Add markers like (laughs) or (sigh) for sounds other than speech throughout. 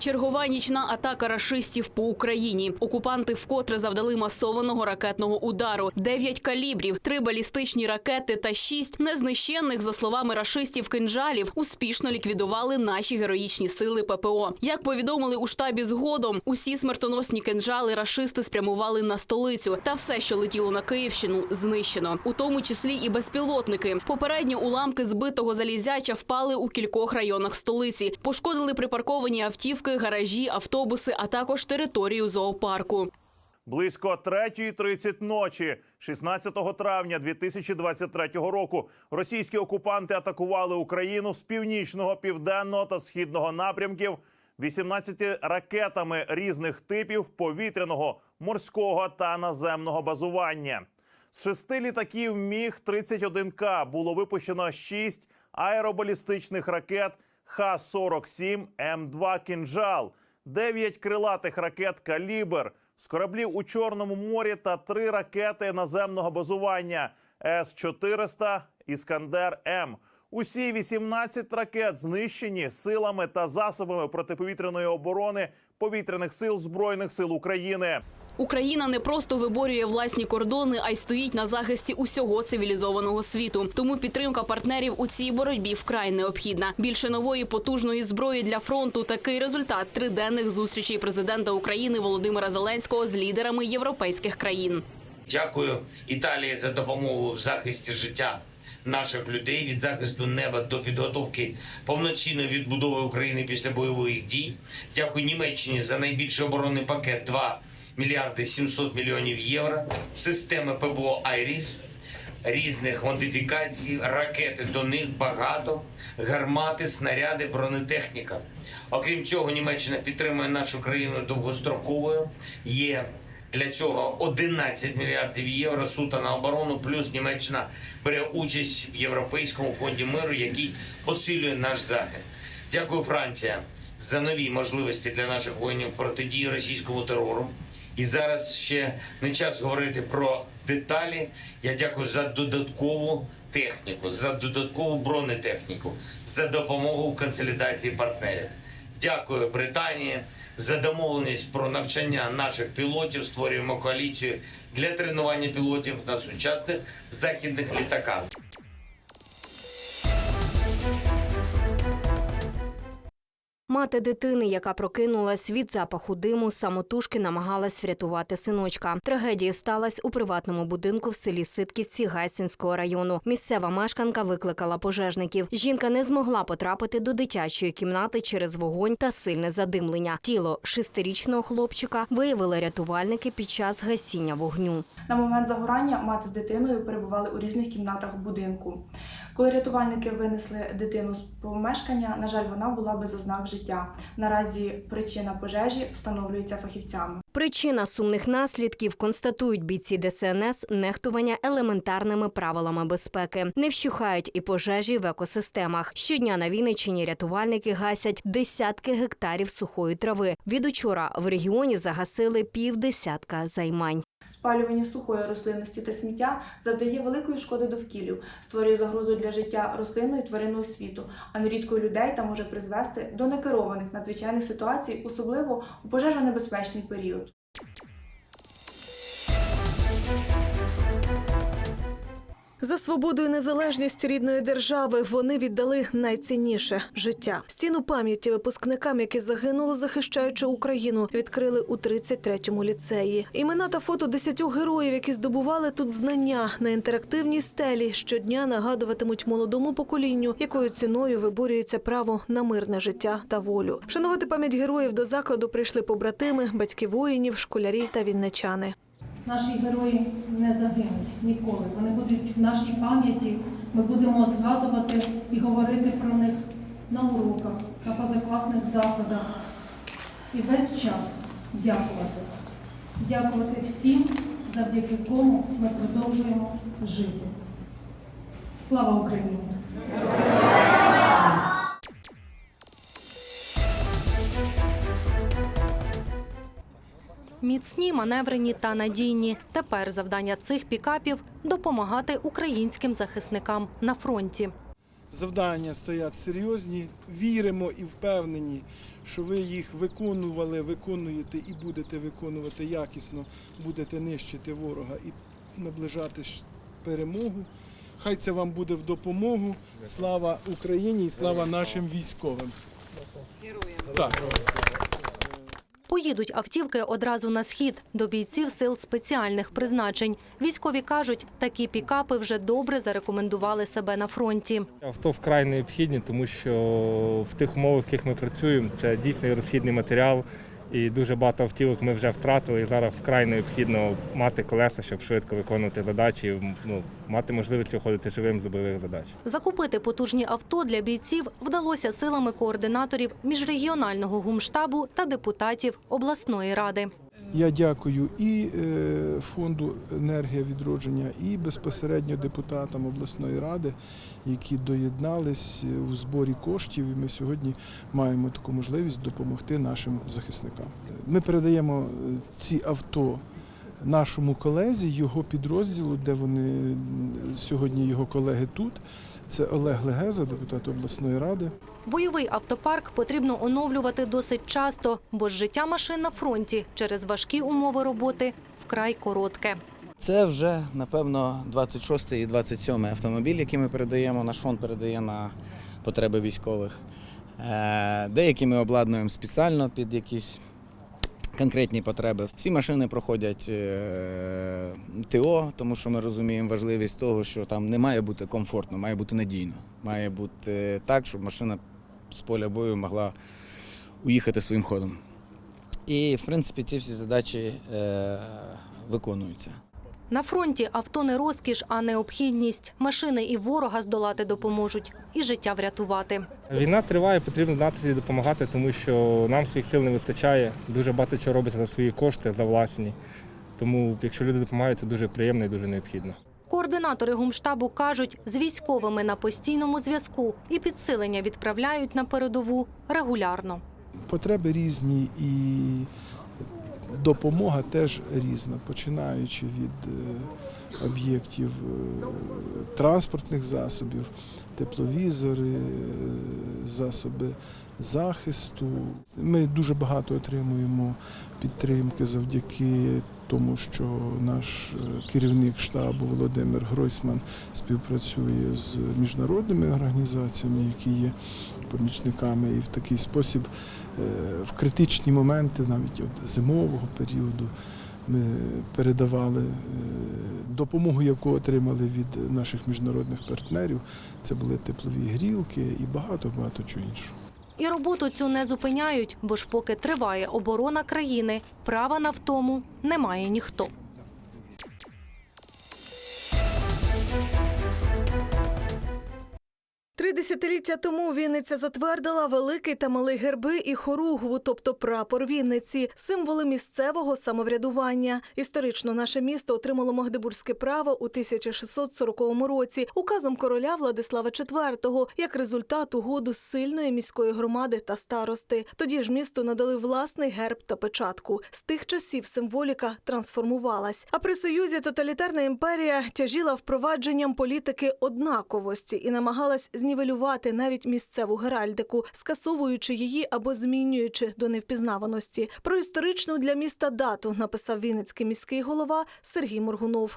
Чергова нічна атака рашистів по Україні. Окупанти вкотре завдали масованого ракетного удару: дев'ять калібрів, три балістичні ракети та шість незнищенних, за словами рашистів, кинжалів успішно ліквідували наші героїчні сили ППО. Як повідомили у штабі згодом, усі смертоносні кинжали рашисти спрямували на столицю, та все, що летіло на Київщину, знищено, у тому числі і безпілотники. Попередньо уламки збитого залізяча впали у кількох районах столиці, пошкодили припарковані автівки, гаражі, автобуси, а також територію зоопарку. Близько 3.30 ночі, 16 травня 2023 року, російські окупанти атакували Україну з північного, південного та східного напрямків 18 ракетами різних типів повітряного, морського та наземного базування. З шести літаків Міг 31 к було випущено шість аеробалістичних ракет Х-47 М2 «Кінжал», дев'ять крилатих ракет Калібр з кораблів у Чорному морі та три ракети наземного базування С-400 Іскандер М. Усі 18 ракет знищені силами та засобами протиповітряної оборони повітряних сил збройних сил України. Україна не просто виборює власні кордони, а й стоїть на захисті усього цивілізованого світу. Тому підтримка партнерів у цій боротьбі вкрай необхідна. Більше нової потужної зброї для фронту такий результат триденних зустрічей президента України Володимира Зеленського з лідерами європейських країн. Дякую Італії за допомогу в захисті життя наших людей від захисту неба до підготовки повноцінної відбудови України після бойових дій. Дякую Німеччині за найбільший оборонний пакет 2 мільярди 700 мільйонів євро. Системи ПБО Айріс. Різних модифікацій, ракети до них багато, гармати, снаряди, бронетехніка. Окрім цього, Німеччина підтримує нашу країну довгостроковою. Є для цього 11 мільярдів євро суто на оборону. Плюс Німеччина бере участь в Європейському фонді миру, який посилює наш захист. Дякую, Франція, за нові можливості для наших воїнів протидії російському терору. І зараз ще не час говорити про деталі. Я дякую за додаткову техніку, за додаткову бронетехніку, за допомогу в консолідації партнерів. Дякую Британії за домовленість про навчання наших пілотів. Створюємо коаліцію для тренування пілотів на сучасних західних літаках. Мати дитини, яка прокинулась від запаху диму, самотужки намагалась врятувати синочка. Трагедія сталася у приватному будинку в селі Ситківці Гайсинського району. Місцева мешканка викликала пожежників. Жінка не змогла потрапити до дитячої кімнати через вогонь та сильне задимлення. Тіло шестирічного хлопчика виявили рятувальники під час гасіння вогню. На момент загорання мати з дитиною перебували у різних кімнатах будинку. Коли рятувальники винесли дитину з помешкання, на жаль, вона була без ознак життя. Наразі причина пожежі встановлюється фахівцями. Причина сумних наслідків констатують бійці ДСНС нехтування елементарними правилами безпеки. Не вщухають і пожежі в екосистемах. Щодня на Вінниччині рятувальники гасять десятки гектарів сухої трави. Від учора в регіоні загасили півдесятка займань. Спалювання сухої рослинності та сміття завдає великої шкоди довкіллю, створює загрозу для життя рослинного і тваринного світу, а нерідко людей та може призвести до некерованих надзвичайних ситуацій, особливо у пожежонебезпечний період. За свободу і незалежність рідної держави вони віддали найцінніше життя. Стіну пам'яті випускникам, які загинули, захищаючи Україну, відкрили у 33-му ліцеї. Імена та фото десятьох героїв, які здобували тут знання на інтерактивній стелі, щодня нагадуватимуть молодому поколінню, якою ціною виборюється право на мирне життя та волю. Вшанувати пам'ять героїв до закладу прийшли побратими, батьки воїнів, школярі та вінничани. Наші герої не загинуть ніколи. Вони будуть в нашій пам'яті. Ми будемо згадувати і говорити про них на уроках, на позакласних заходах. І весь час дякувати. Дякувати всім, завдяки кому ми продовжуємо жити. Слава Україні! Міцні, маневрені та надійні. Тепер завдання цих пікапів допомагати українським захисникам на фронті. завдання стоять серйозні. Віримо і впевнені, що ви їх виконували, виконуєте і будете виконувати якісно, будете нищити ворога і наближати перемогу. Хай це вам буде в допомогу. Слава Україні і слава нашим військовим. Так. Поїдуть автівки одразу на схід до бійців сил спеціальних призначень. Військові кажуть, такі пікапи вже добре зарекомендували себе на фронті. Авто вкрай необхідні, тому що в тих умовах, в яких ми працюємо, це дійсно розхідний матеріал. І дуже багато автівок ми вже втратили. І зараз вкрай необхідно мати колеса, щоб швидко виконувати задачі, ну, мати можливість виходити живим з бойових задач. Закупити потужні авто для бійців вдалося силами координаторів міжрегіонального гумштабу та депутатів обласної ради. Я дякую і е, фонду енергія відродження, і безпосередньо депутатам обласної ради, які доєднались у зборі коштів. І ми сьогодні маємо таку можливість допомогти нашим захисникам. Ми передаємо е, ці авто. Нашому колезі, його підрозділу, де вони сьогодні його колеги тут. Це Олег Легеза, депутат обласної ради. Бойовий автопарк потрібно оновлювати досить часто, бо ж життя машин на фронті через важкі умови роботи вкрай коротке. Це вже напевно 26 і 27 автомобіль, який ми передаємо. Наш фонд передає на потреби військових. Е, Деякі ми обладнуємо спеціально під якісь конкретні потреби. Всі машини проходять е, ТО, тому що ми розуміємо важливість того, що там не має бути комфортно, має бути надійно. Має бути так, щоб машина з поля бою могла уїхати своїм ходом. І, в принципі, ці всі задачі е, виконуються. На фронті авто не розкіш, а необхідність. Машини і ворога здолати допоможуть, і життя врятувати. Війна триває, потрібно знати допомагати, тому що нам своїх сил не вистачає. Дуже багато чого робиться за свої кошти, за власні. Тому, якщо люди допомагають, це дуже приємно і дуже необхідно. Координатори гумштабу кажуть, з військовими на постійному зв'язку і підсилення відправляють на передову регулярно. Потреби різні і допомога теж різна, починаючи від е, об'єктів е, транспортних засобів, тепловізори, е, засоби захисту. Ми дуже багато отримуємо підтримки завдяки тому, що наш е, керівник штабу Володимир Гройсман співпрацює з міжнародними організаціями, які є помічниками, і в такий спосіб е, в критичні моменти, навіть от зимового періоду, ми передавали е, допомогу, яку отримали від наших міжнародних партнерів. Це були теплові грілки і багато багато чого іншого. І роботу цю не зупиняють, бо ж поки триває оборона країни, права на втому не має ніхто. Три десятиліття тому Вінниця затвердила великий та малий герби і хоругву, тобто прапор Вінниці, символи місцевого самоврядування. Історично наше місто отримало Магдебурзьке право у 1640 році указом короля Владислава IV як результат угоду сильної міської громади та старости. Тоді ж місту надали власний герб та печатку. З тих часів символіка трансформувалась. А при союзі тоталітарна імперія тяжіла впровадженням політики однаковості і намагалась знівелювати навіть місцеву геральдику, скасовуючи її або змінюючи до невпізнаваності. Про історичну для міста дату написав Вінницький міський голова Сергій Моргунов.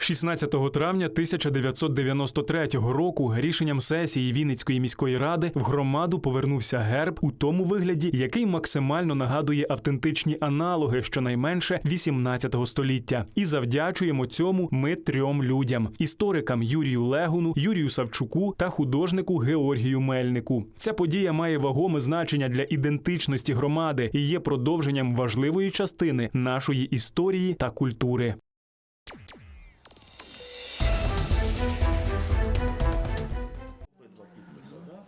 16 травня 1993 року рішенням сесії Вінницької міської ради в громаду повернувся герб у тому вигляді, який максимально нагадує автентичні аналоги щонайменше 18 століття. І завдячуємо цьому ми трьом людям: історикам Юрію Легуну, Юрію Савчуку та художнику Георгію Мельнику. Ця подія має вагоме значення для ідентичності громади і є продовженням важливої частини нашої історії та культури.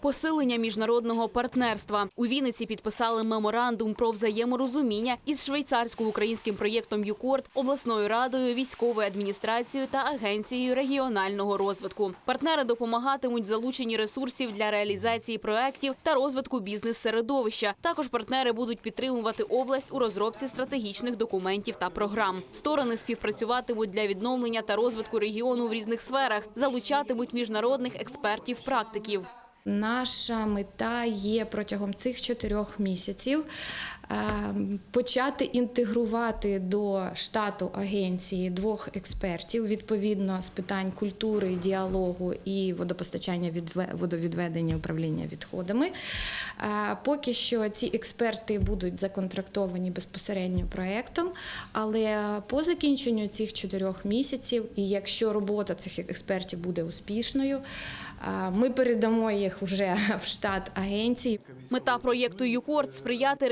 Посилення міжнародного партнерства у Вінниці підписали меморандум про взаєморозуміння із швейцарсько-українським проєктом ЮКОРД, обласною радою, військовою адміністрацією та агенцією регіонального розвитку. Партнери допомагатимуть в залученні ресурсів для реалізації проєктів та розвитку бізнес-середовища. Також партнери будуть підтримувати область у розробці стратегічних документів та програм. Сторони співпрацюватимуть для відновлення та розвитку регіону в різних сферах, залучатимуть міжнародних експертів-практиків. Наша мета є протягом цих чотирьох місяців почати інтегрувати до штату агенції двох експертів відповідно з питань культури, діалогу і водопостачання, відве- водовідведення, управління відходами. Е, Поки що ці експерти будуть законтрактовані безпосередньо проектом, але по закінченню цих чотирьох місяців, і якщо робота цих експертів буде успішною, е, ми передамо їх вже (laughs) в штат агенції. Мета проєкту ЮКОРД – сприяти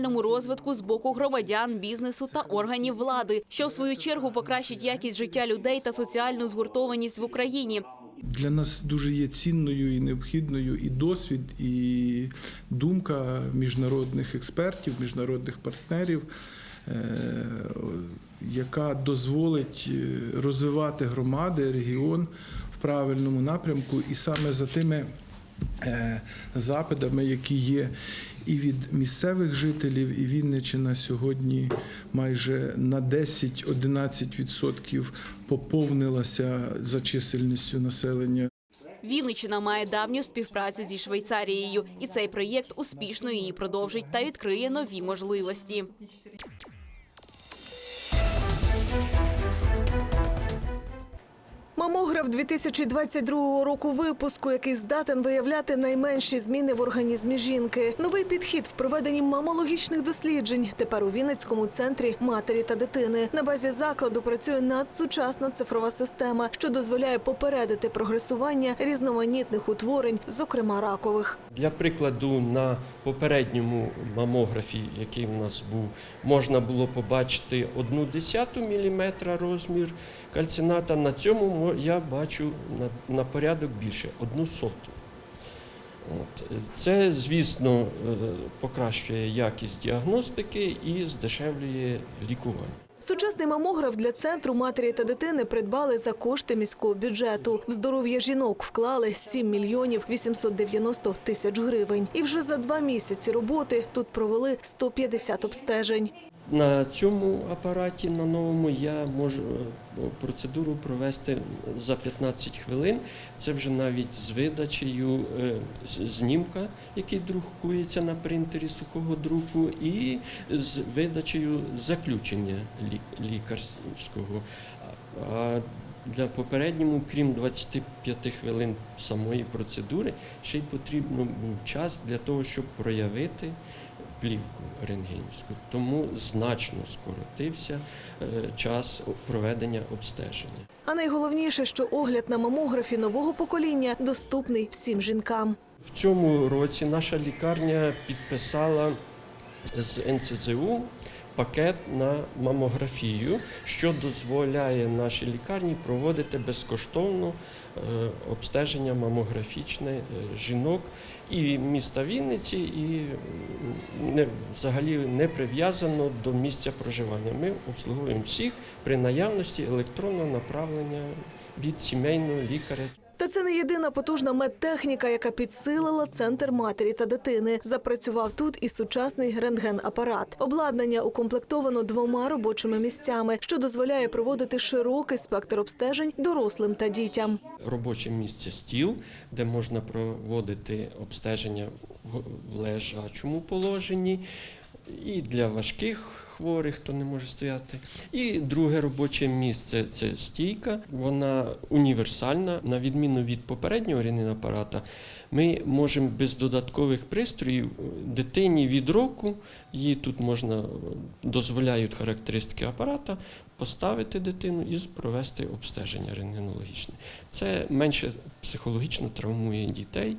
регіональному розвитку з боку громадян, бізнесу та органів влади, що в свою чергу покращить якість життя людей та соціальну згуртованість в Україні. Для нас дуже є цінною і необхідною і досвід, і думка міжнародних експертів, міжнародних партнерів, е, яка дозволить е, розвивати громади, регіон в правильному напрямку, і саме за тими е, запитами, які є і від місцевих жителів, і Вінничина сьогодні майже на 10-11% поповнилася за чисельністю населення. Вінничина має давню співпрацю зі Швейцарією, і цей проєкт успішно її продовжить та відкриє нові можливості. Мамограф 2022 року випуску, який здатен виявляти найменші зміни в організмі жінки. Новий підхід в проведенні мамологічних досліджень. Тепер у Вінницькому центрі матері та дитини. На базі закладу працює надсучасна цифрова система, що дозволяє попередити прогресування різноманітних утворень, зокрема ракових. Для прикладу, на попередньому мамографі, який у нас був, можна було побачити одну десяту міліметра розмір кальцината. На цьому я бачу на, на порядок більше одну соту. От. Це, звісно, е, покращує якість діагностики і здешевлює лікування. Сучасний мамограф для центру матері та дитини придбали за кошти міського бюджету. В здоров'я жінок вклали 7 мільйонів 890 тисяч гривень. І вже за два місяці роботи тут провели 150 обстежень. На цьому апараті на новому я можу е, процедуру провести за 15 хвилин. Це вже навіть з видачею е, знімка, який друкується на принтері сухого друку, і з видачею заключення лік- лікарського. А для попередньому, крім 25 хвилин самої процедури, ще й потрібно був час для того, щоб проявити плівку рентгенівську. Тому значно скоротився е, час проведення обстеження. А найголовніше, що огляд на мамографі нового покоління доступний всім жінкам. В цьому році наша лікарня підписала з НЦЗУ пакет на мамографію, що дозволяє нашій лікарні проводити безкоштовно е, обстеження мамографічне е, жінок і міста Вінниці, і не, взагалі не прив'язано до місця проживання. Ми обслуговуємо всіх при наявності електронного направлення від сімейного лікаря. Та це не єдина потужна медтехніка, яка підсилила центр матері та дитини. Запрацював тут і сучасний рентген-апарат. Обладнання укомплектовано двома робочими місцями, що дозволяє проводити широкий спектр обстежень дорослим та дітям. робоче місце стіл, де можна проводити обстеження в лежачому положенні і для важких хворих, хто не може стояти. І друге робоче місце це стійка. Вона універсальна, на відміну від попереднього рентгенапарата, Ми можемо без додаткових пристроїв дитині від року, її тут можна дозволяють характеристики апарата, поставити дитину і провести обстеження рентгенологічне. Це менше психологічно травмує дітей.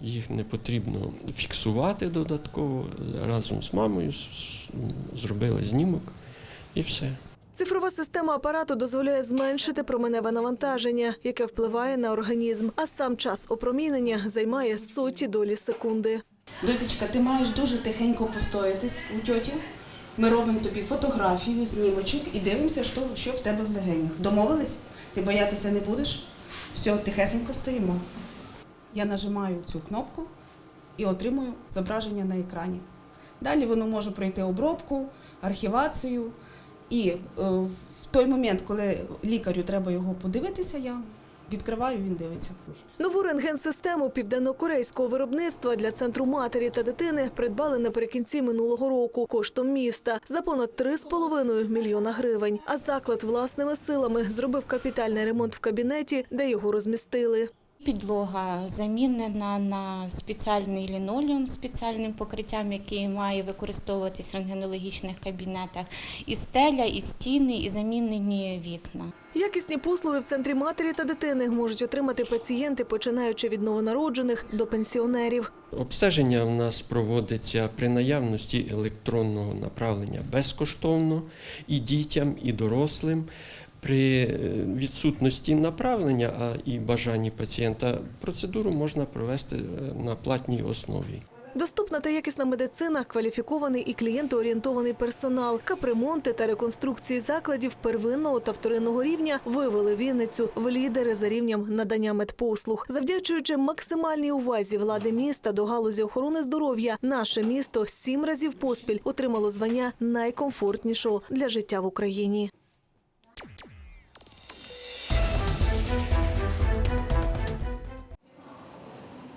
Їх не потрібно фіксувати додатково разом з мамою. Зробили знімок і все. Цифрова система апарату дозволяє зменшити променеве навантаження, яке впливає на організм, а сам час опромінення займає соті долі секунди. Дозічка, ти маєш дуже тихенько постояти у тьоті. Ми робимо тобі фотографію, знімочок і дивимося, що, що в тебе в легенях. Домовились? Ти боятися не будеш? Все, тихесенько стоїмо. Я нажимаю цю кнопку і отримую зображення на екрані. Далі воно може пройти обробку, архівацію. І е, в той момент, коли лікарю треба його подивитися, я відкриваю, він дивиться. Нову рентген-систему південно-корейського виробництва для центру матері та дитини придбали наприкінці минулого року коштом міста за понад 3,5 мільйона гривень. А заклад власними силами зробив капітальний ремонт в кабінеті, де його розмістили. Підлога замінена на спеціальний лінолеум з спеціальним покриттям, який має використовуватись в рентгенологічних кабінетах. І стеля, і стіни, і замінені вікна. Якісні послуги в центрі матері та дитини можуть отримати пацієнти, починаючи від новонароджених до пенсіонерів. Обстеження в нас проводиться при наявності електронного направлення безкоштовно і дітям, і дорослим. При е, відсутності направлення а і бажанні пацієнта процедуру можна провести е, на платній основі. Доступна та якісна медицина, кваліфікований і клієнтоорієнтований персонал, капремонти та реконструкції закладів первинного та вторинного рівня вивели Вінницю в лідери за рівнем надання медпослуг. Завдячуючи максимальній увазі влади міста до галузі охорони здоров'я, наше місто сім разів поспіль отримало звання найкомфортнішого для життя в Україні.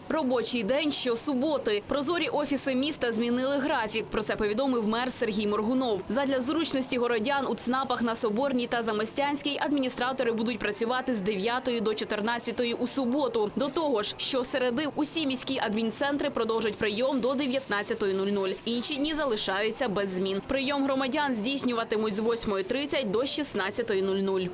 Робочий день щосуботи. Прозорі офіси міста змінили графік. Про це повідомив мер Сергій Моргунов. Задля зручності городян у ЦНАПах на Соборній та Замостянській адміністратори будуть працювати з 9 до 14 у суботу. До того ж, щосереди усі міські адмінцентри продовжать прийом до 19.00. Інші дні залишаються без змін. Прийом громадян здійснюватимуть з 8.30 до 16.00.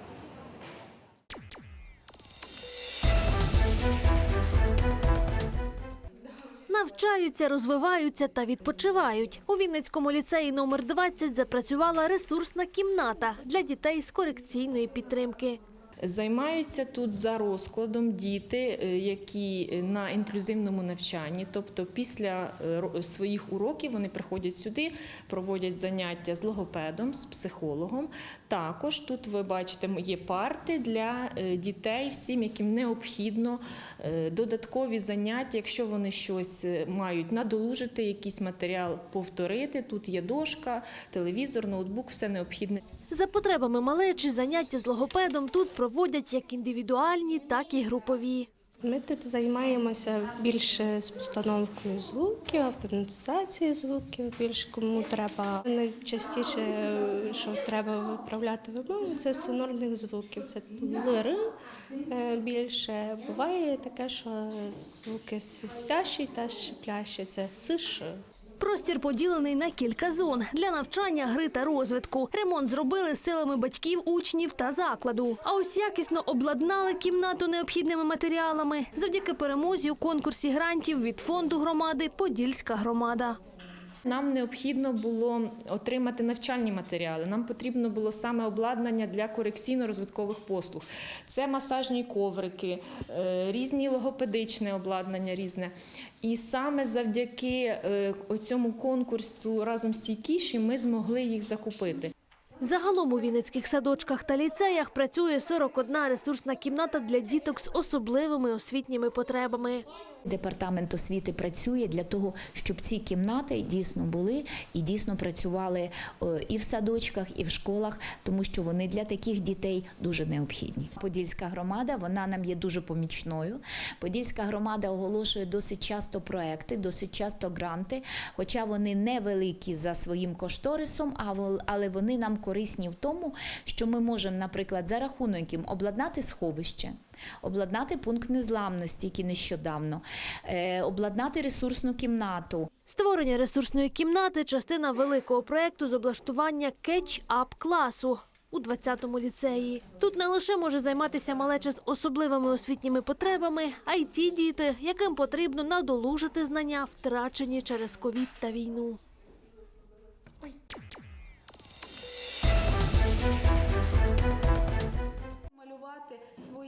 Навчаються, розвиваються та відпочивають. У Вінницькому ліцеї номер 20 запрацювала ресурсна кімната для дітей з корекційної підтримки. Займаються тут за розкладом діти, е, які на інклюзивному навчанні, тобто після е, своїх уроків вони приходять сюди, проводять заняття з логопедом, з психологом. Також тут ви бачите є парти для е, дітей, всім, яким необхідно додаткові заняття, якщо вони щось мають надолужити, якийсь матеріал повторити. Тут є дошка, телевізор, ноутбук, все необхідне. За потребами малечі заняття з логопедом тут проводять як індивідуальні, так і групові. Ми тут займаємося більше з постановкою звуків, автоматизацією звуків. Більше кому треба найчастіше, що треба виправляти вимову, це сонорних звуків. Це лири е, більше. Буває таке, що звуки свистящі та шиплящі. Це сиш. Простір поділений на кілька зон для навчання, гри та розвитку. Ремонт зробили силами батьків, учнів та закладу. А ось якісно обладнали кімнату необхідними матеріалами завдяки перемозі у конкурсі грантів від фонду громади Подільська громада. Нам необхідно було отримати навчальні матеріали. Нам потрібно було саме обладнання для корекційно-розвиткових послуг. Це масажні коврики, е, різні логопедичне обладнання різне. І саме завдяки е, цьому конкурсу разом з стійкіші ми змогли їх закупити. Загалом у вінницьких садочках та ліцеях працює 41 ресурсна кімната для діток з особливими освітніми потребами. Департамент освіти працює для того, щоб ці кімнати дійсно були і дійсно працювали е, і в садочках, і в школах, тому що вони для таких дітей дуже необхідні. Подільська громада вона нам є дуже помічною. Подільська громада оголошує досить часто проекти, досить часто гранти, хоча вони невеликі за своїм кошторисом, але вони нам корисні в тому, що ми можемо, наприклад, за рахунок їм обладнати сховище. Обладнати пункт незламності, який нещодавно, е, обладнати ресурсну кімнату. Створення ресурсної кімнати частина великого проєкту з облаштування кетч-ап класу. У 20-му ліцеї тут не лише може займатися малеча з особливими освітніми потребами, а й ті діти, яким потрібно надолужити знання, втрачені через ковід та війну.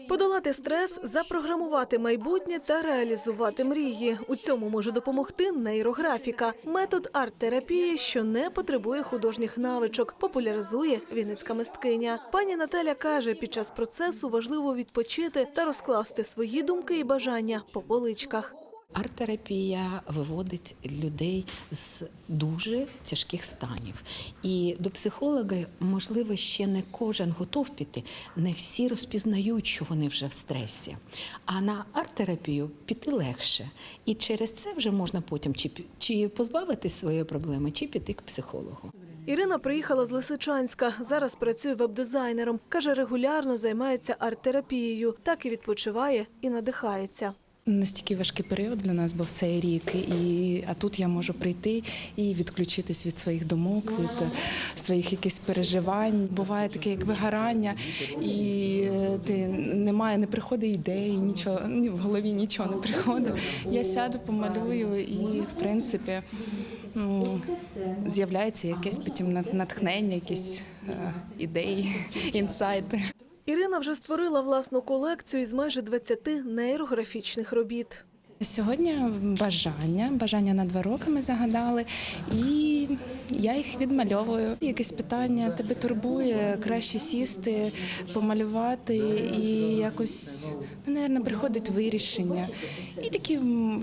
Подолати стрес, запрограмувати майбутнє та реалізувати мрії. У цьому може допомогти нейрографіка, метод арт-терапії, що не потребує художніх навичок, популяризує вінницька мисткиня. Пані Наталя каже, під час процесу важливо відпочити та розкласти свої думки і бажання по поличках. Арт-терапія виводить людей з дуже тяжких станів. І до психолога, можливо, ще не кожен готов піти. Не всі розпізнають, що вони вже в стресі. А на арт-терапію піти легше. І через це вже можна потім чи, чи позбавитись своєї проблеми, чи піти к психологу. Ірина приїхала з Лисичанська. Зараз працює веб-дизайнером. Каже, регулярно займається арт-терапією, так і відпочиває і надихається. Настільки важкий період для нас був цей рік, і а тут я можу прийти і відключитись від своїх думок, від е, своїх якихось переживань. Буває таке, як вигорання, і е, ти немає, не приходить ідеї, нічого ні в голові нічого не приходить. Я сяду, помалюю, і в принципі ну, з'являється якесь потім нат- натхнення, якісь е, ідеї, (laughs) інсайти. Ірина вже створила власну колекцію із майже 20 нейрографічних робіт. Сьогодні бажання, бажання на два роки ми загадали, і я їх відмальовую. Якесь питання тебе турбує, краще сісти, помалювати і якось, ну, напевно, приходить вирішення. І такі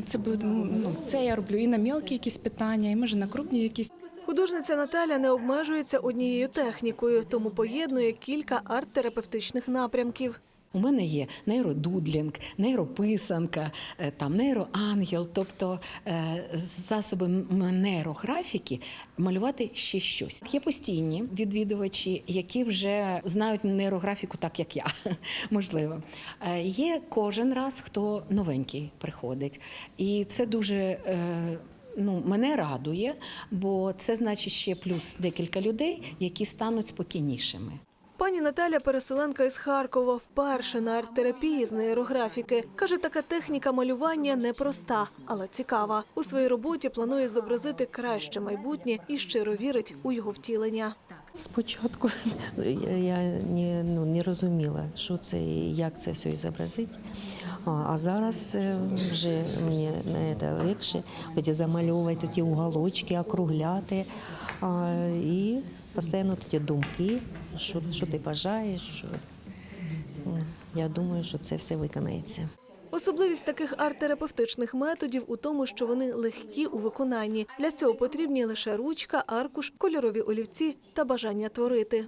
це ну, це я роблю і на мілкі якісь питання, і може на крупні якісь. Художниця Наталя не обмежується однією технікою, тому поєднує кілька арт-терапевтичних напрямків. У мене є нейродудлінг, нейрописанка, е, там нейроангел, тобто е, засоби нейрографіки малювати ще щось. Є постійні відвідувачі, які вже знають нейрографіку так, як я, (laughs) можливо. Е, Є кожен раз, хто новенький приходить. І це дуже. Ну, мене радує, бо це значить ще плюс декілька людей, які стануть спокійнішими. Пані Наталя, переселенка із Харкова, вперше на арт-терапії з нейрографіки. Каже, така техніка малювання непроста, але цікава. У своїй роботі планує зобразити краще майбутнє і щиро вірить у його втілення. Спочатку (laughs) я не, ну, не розуміла, що це і як це все зобразити. А, зараз е, вже мені легше замальовувати ті уголочки, округляти. І постійно такі думки, що, що ти бажаєш. Що... Я думаю, що це все виконається. Особливість таких арт-терапевтичних методів у тому, що вони легкі у виконанні. Для цього потрібні лише ручка, аркуш, кольорові олівці та бажання творити.